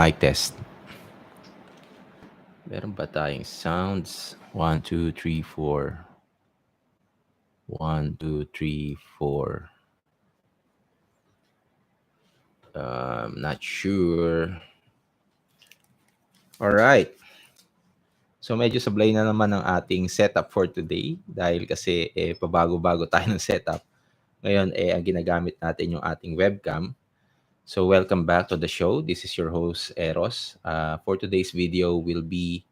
Mic test. Meron ba tayong sounds? 1, 2, 3, 4. 1, 2, 3, 4. Um, not sure. Alright. So medyo sablay na naman ang ating setup for today dahil kasi eh, pabago-bago tayo ng setup. Ngayon eh ang ginagamit natin yung ating webcam. So welcome back to the show. This is your host Eros. Uh, for today's video, we'll be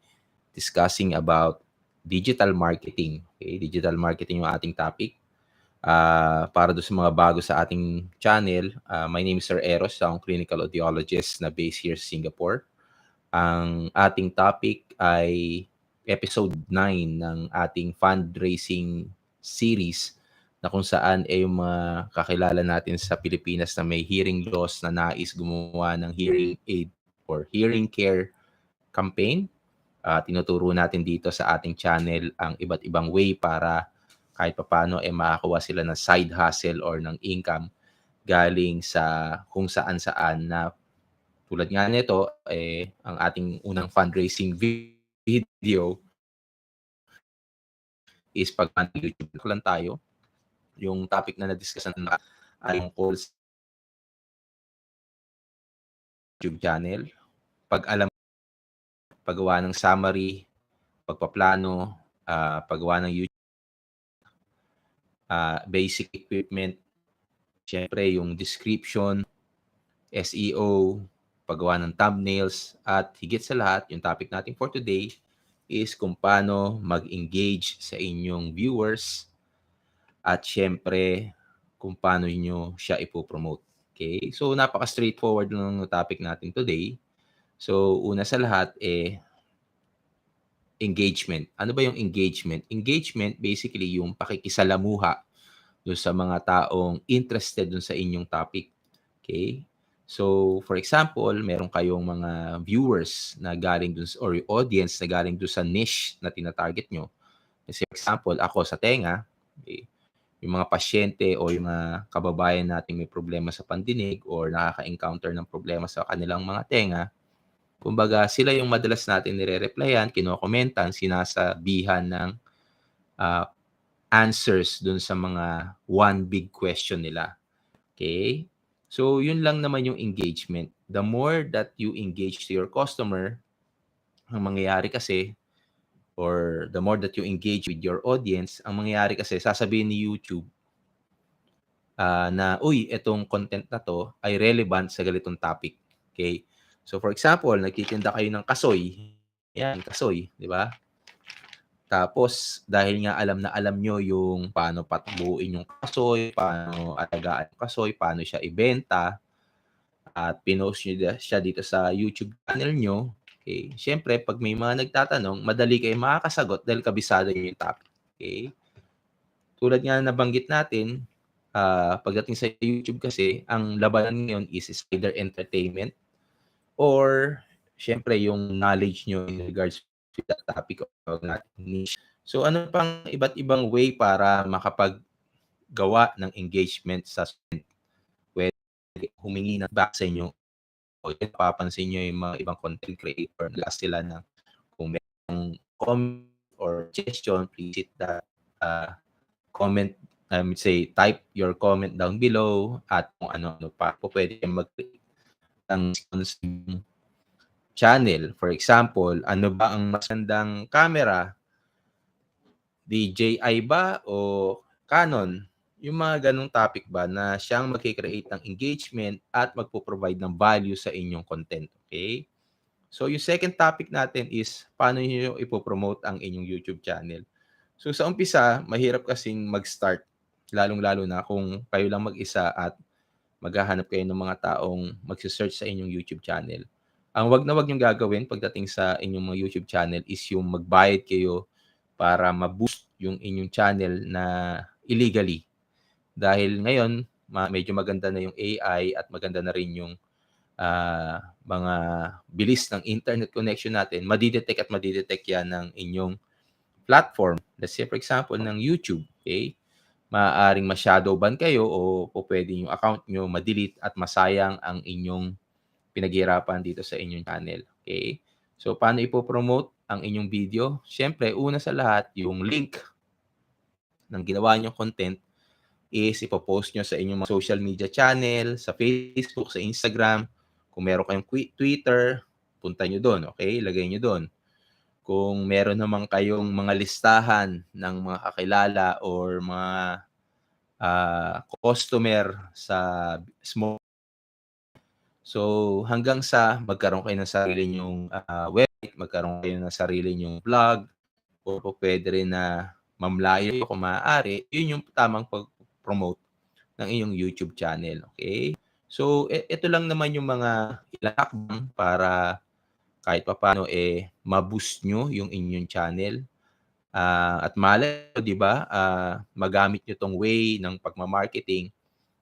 discussing about digital marketing. Okay, digital marketing yung ating topic. Uh, para do sa mga bago sa ating channel, uh, my name is Sir Eros, akong clinical audiologist na based here sa Singapore. Ang ating topic ay episode 9 ng ating fundraising series na kung saan ay yung mga kakilala natin sa Pilipinas na may hearing loss na nais gumawa ng hearing aid or hearing care campaign. Uh, tinuturo natin dito sa ating channel ang iba't ibang way para kahit papano eh makakuha sila ng side hustle or ng income galing sa kung saan saan na tulad nga nito eh ang ating unang fundraising video is pag YouTube lang tayo yung topic na na-discuss na ay yung calls YouTube channel. Pag alam paggawa ng summary, pagpaplano, uh, paggawa ng YouTube, uh, basic equipment, syempre yung description, SEO, paggawa ng thumbnails, at higit sa lahat, yung topic natin for today is kung paano mag-engage sa inyong viewers at syempre kung paano nyo siya ipopromote. Okay? So, napaka-straightforward ng topic natin today. So, una sa lahat, eh, engagement. Ano ba yung engagement? Engagement, basically, yung pakikisalamuha doon sa mga taong interested doon sa inyong topic. Okay? So, for example, meron kayong mga viewers na galing dun, or audience na galing doon sa niche na tinatarget nyo. Kasi, example, ako sa tenga, okay, yung mga pasyente o yung mga kababayan natin may problema sa pandinig or nakaka-encounter ng problema sa kanilang mga tenga, kumbaga sila yung madalas natin nire-replyan, kinokomentan, sinasabihan ng uh, answers dun sa mga one big question nila. Okay? So, yun lang naman yung engagement. The more that you engage to your customer, ang mangyayari kasi, or the more that you engage with your audience, ang mangyayari kasi, sasabihin ni YouTube uh, na, uy, itong content na to ay relevant sa ganitong topic. Okay? So, for example, nagtitinda kayo ng kasoy. Yan, kasoy, di ba? Tapos, dahil nga alam na alam nyo yung paano patubuin yung kasoy, paano alagaan yung kasoy, paano siya ibenta, at pinost nyo siya dito sa YouTube channel nyo, Okay. Siyempre, pag may mga nagtatanong, madali kayo makakasagot dahil kabisado nyo yung topic. Okay. Tulad nga nabanggit natin, uh, pagdating sa YouTube kasi, ang labanan ngayon is either entertainment or siyempre yung knowledge nyo in regards to that topic of niche. So ano pang iba't ibang way para makapaggawa ng engagement sa student? Pwede humingi ng back sa inyo o yun, papansin nyo yung mga ibang content creator, nag sila ng kung may comment or suggestion, please hit that uh, comment, um, say, type your comment down below at kung ano-ano pa po pwede mag-click ng channel. For example, ano ba ang masandang camera? DJI ba o Canon? Yung mga ganong topic ba na siyang magkikreate ng engagement at magpo-provide ng value sa inyong content. Okay? So, yung second topic natin is paano niyo ipopromote ang inyong YouTube channel. So, sa umpisa, mahirap kasing mag-start, lalong-lalo na kung kayo lang mag-isa at maghahanap kayo ng mga taong magsisearch sa inyong YouTube channel. Ang wag na wag yung gagawin pagdating sa inyong mga YouTube channel is yung magbayad kayo para ma-boost yung inyong channel na illegally dahil ngayon, medyo maganda na yung AI at maganda na rin yung uh, mga bilis ng internet connection natin, madidetect at madidetect yan ng inyong platform. Let's say for example ng YouTube, okay? Maaaring ma-shadow ban kayo o, o pwede yung account nyo ma-delete at masayang ang inyong pinaghirapan dito sa inyong channel. Okay? So, paano ipo-promote ang inyong video? Siyempre, una sa lahat, yung link ng ginawa niyong content is ipopost nyo sa inyong mga social media channel, sa Facebook, sa Instagram. Kung meron kayong Twitter, punta nyo doon, okay? Lagay nyo doon. Kung meron naman kayong mga listahan ng mga kakilala or mga uh, customer sa small So hanggang sa magkaroon kayo ng sarili nyong uh, website, magkaroon kayo ng sarili nyong blog, o pwede rin na mamlayo kung maaari, yun yung tamang pag-promote ng inyong YouTube channel. Okay? So, e- ito lang naman yung mga ilakbang para kahit paano eh ma-boost nyo yung inyong channel. Uh, at malay, di ba, uh, magamit nyo tong way ng pagmamarketing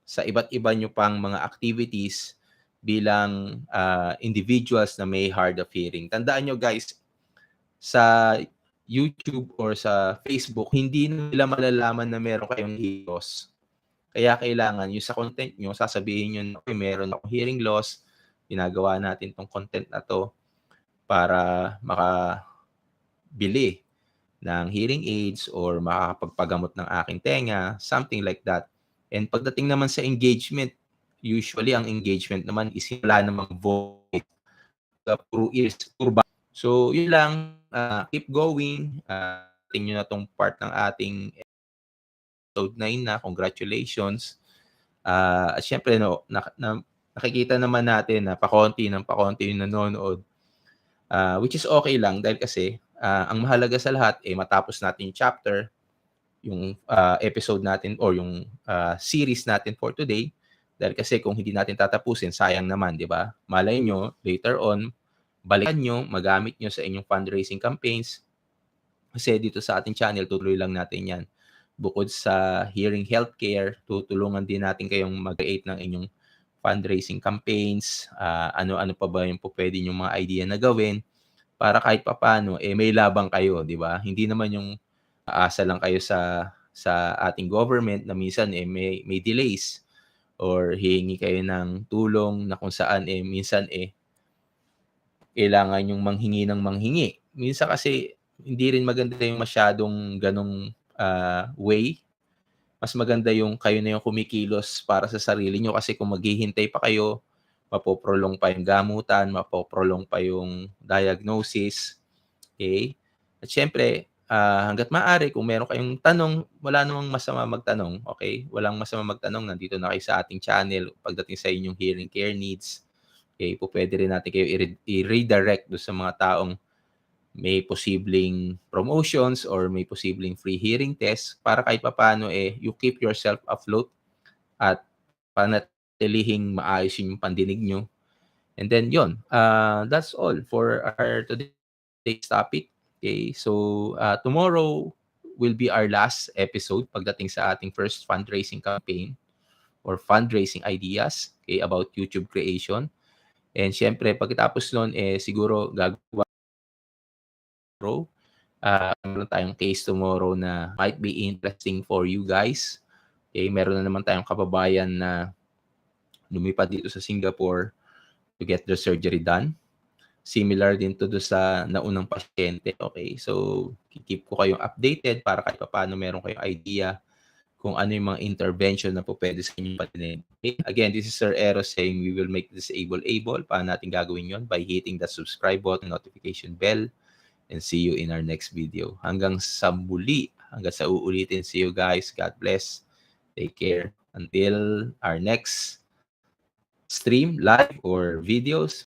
sa iba't iba nyo pang mga activities bilang uh, individuals na may hard of hearing. Tandaan nyo guys, sa YouTube or sa Facebook, hindi nila malalaman na meron kayong hearing. Kaya kailangan yung sa content nyo, sasabihin nyo, okay, meron akong hearing loss, ginagawa natin tong content na to para makabili ng hearing aids or makakapagpagamot ng aking tenga, something like that. And pagdating naman sa engagement, usually ang engagement naman is wala namang voice. Uh, puro ears, puro ba. So, yun lang. Uh, keep going. Uh, tingnan na tong part ng ating episode 9 na. Congratulations. Uh, at syempre, no, na, na, nakikita naman natin na pakonti ng pakonti yung nanonood. Uh, which is okay lang dahil kasi uh, ang mahalaga sa lahat eh matapos natin yung chapter, yung uh, episode natin or yung uh, series natin for today dahil kasi kung hindi natin tatapusin, sayang naman, di ba? Malay nyo, later on, balikan nyo, magamit nyo sa inyong fundraising campaigns. Kasi dito sa ating channel, tuloy lang natin yan. Bukod sa hearing healthcare, tutulungan din natin kayong mag-create ng inyong fundraising campaigns, uh, ano-ano pa ba yung pwede yung mga idea na gawin para kahit papano eh may labang kayo, di ba? Hindi naman yung aasa lang kayo sa sa ating government na minsan eh may may delays or hihingi kayo ng tulong na kung saan eh minsan eh kailangan yung manghingi ng manghingi. Minsan kasi hindi rin maganda yung masyadong ganong uh, way. Mas maganda yung kayo na yung kumikilos para sa sarili nyo kasi kung maghihintay pa kayo, mapoprolong pa yung gamutan, mapoprolong pa yung diagnosis. Okay? At syempre, uh, hanggat maaari, kung meron kayong tanong, wala namang masama magtanong, okay? Walang masama magtanong, nandito na kayo sa ating channel pagdating sa inyong hearing care needs. Okay, po rin natin kayo i-redirect do sa mga taong may posibleng promotions or may posibleng free hearing test para kahit papaano eh you keep yourself afloat at panatilihing maayos yung pandinig nyo. And then yon, uh, that's all for our today's topic. Okay, so uh, tomorrow will be our last episode pagdating sa ating first fundraising campaign or fundraising ideas okay, about YouTube creation. And syempre, pagkatapos nun, eh, siguro gagawa tomorrow. Uh, meron tayong case tomorrow na might be interesting for you guys. Okay, meron na naman tayong kababayan na lumipad dito sa Singapore to get their surgery done similar din to do sa naunang pasyente. Okay, so keep ko kayong updated para kahit paano meron kayong idea kung ano yung mga intervention na po pwede sa inyong patinig. Okay? Again, this is Sir Eros saying we will make disable able. Paano natin gagawin yon By hitting the subscribe button, notification bell, and see you in our next video. Hanggang sa muli, hanggang sa uulitin. See you guys. God bless. Take care. Until our next stream, live, or videos.